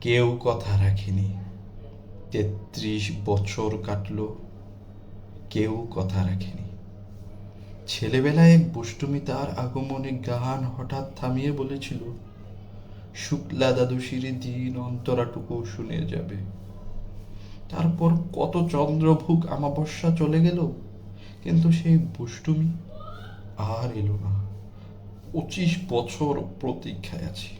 কেউ কথা রাখেনি। তেত্রিশ বছর কাটলো, কেউ কথা রাখেনি। ছেলেবেলায় এক বুষ্টুমি তার আগমনে গান হঠাৎ থামিয়ে বলেছিল, শুক্লা দ্বাদশীর দিন অন্তরাটুকু শুনে যাবে। তারপর কত চন্দ্রভুগ আমাবস্যা চলে গেল, কিন্তু সেই বুষ্টুমি আর এলো না। পঁচিশ বছর প্রতীক্ষায় আছি।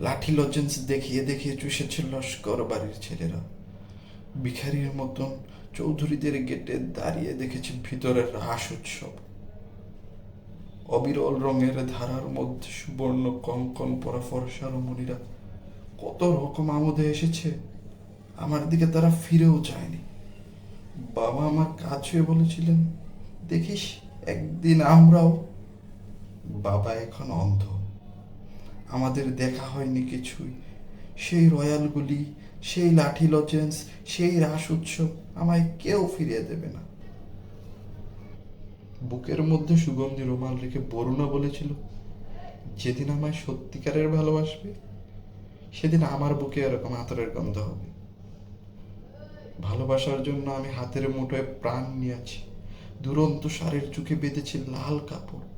লাঠি লজেন্স দেখিয়ে দেখিয়ে চুষেছে লস্কর বাড়ির ছেলেরা। ভিখারির মতন চৌধুরীদের গেটে দাঁড়িয়ে দেখেছি ভিতরের রাস উৎসব। অবিরল রঙের ধারার মধ্যে সুবর্ণ কঙ্কন পরা ফরসা রমণীরা কত রকম আমোদে এসেছে। আমার দিকে তারা ফিরেও যায়নি বাবা আমার হয়ে বলেছিলেন, দেখিস, একদিন আমরাও বাবা এখন অন্ধ। আমাদের দেখা হয়নি কিছুই। সেই রয়্যালগুলি, সেই লাঠি লজেন্স, সেই রাস উৎসব আমায় কেউ ফিরিয়ে দেবে না। বুকের মধ্যে সুগন্ধি রুমাল রেখে বরুণা বলেছিল, যেদিন আমায় সত্যিকারের ভালোবাসবে, সেদিন আমার বুকে এরকম আতরের গন্ধ হবে। ভালোবাসার জন্য আমি হাতের মুঠোয় প্রাণ নিয়েছি। দুরন্ত সারের চোখে বেঁধেছি লাল কাপড়।